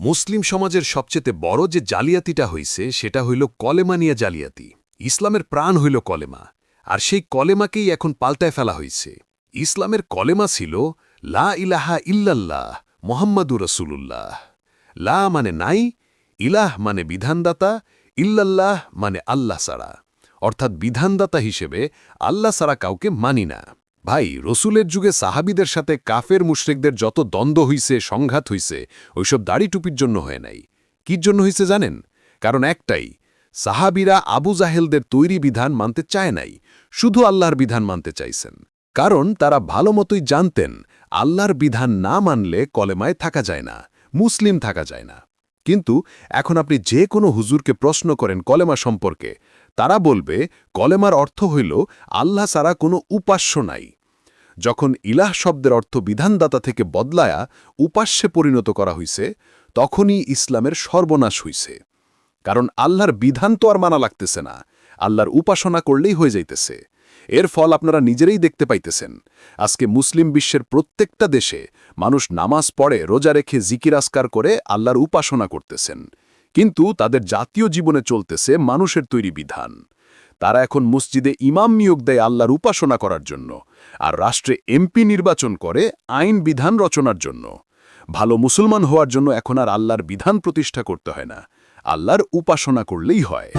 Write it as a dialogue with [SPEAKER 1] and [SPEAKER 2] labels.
[SPEAKER 1] মুসলিম সমাজের সবচেয়ে বড় যে জালিয়াতিটা হইছে, সেটা হইল কলেমা নিয়ে জালিয়াতি। ইসলামের প্রাণ হইল কলেমা, আর সেই কলেমাকেই এখন পাল্টায় ফেলা হইছে। ইসলামের কলেমা ছিল, লা ইলাহা ইল্লাল্লাহ মোহাম্মদু রসুলুল্লাহ। লা মানে নাই, ইলাহ মানে বিধানদাতা, ইল্লাল্লাহ মানে আল্লাহ সারা অর্থাৎ বিধানদাতা হিসেবে আল্লাহ সারা কাউকে মানি না। ভাই, রসুলের যুগে সাহাবিদের সাথে কাফের মুশরিকদের যত দ্বন্দ্ব হইছে, সংঘাত হইছে, ওইসব দাড়ি টুপির জন্য হয়ে নাই। কির জন্য হইছে জানেন? কারণ একটাই, সাহাবিরা আবু জাহেলদের তৈরি বিধান মানতে চায় নাই, শুধু আল্লাহর বিধান মানতে চাইছেন। কারণ তারা ভালো মতোই জানতেন, আল্লাহর বিধান না মানলে কলেমায় থাকা যায় না, মুসলিম থাকা যায় না। কিন্তু এখন আপনি যে কোনো হুজুরকে প্রশ্ন করেন কলেমা সম্পর্কে, তারা বলবে, কলেমার অর্থ হইল, আল্লাহ ছাড়া কোনো উপাস্য নাই। যখন ইলাহ শব্দের অর্থ বিধানদাতা থেকে বদলায়া উপাস্যে পরিণত করা হইছে, তখনই ইসলামের সর্বনাশ হইছে। কারণ আল্লাহর বিধান তো আর মানা লাগতেছে না, আল্লাহর উপাসনা করলেই হয়ে যাইতেছে। এর ফল আপনারা নিজেরাই দেখতে পাইতেছেন। আজকে মুসলিম বিশ্বের প্রত্যেকটা দেশে মানুষ নামাজ পড়ে, রোজা রেখে জিকির আসকার করে আল্লাহর উপাসনা করতেছেন। কিন্তু তাদের জাতীয় জীবনে চলতেছে মানুষের তৈরি বিধান। তারা এখন মসজিদে ইমাম নিয়োগ দেয় আল্লাহর উপাসনা করার জন্য আর রাষ্ট্রে এমপি নির্বাচন করে আইন বিধান রচনার জন্য। ভালো মুসলমান হওয়ার জন্য এখন আর আল্লাহর বিধান প্রতিষ্ঠা করতে হয় না। আল্লাহর উপাসনা করলেই হয়।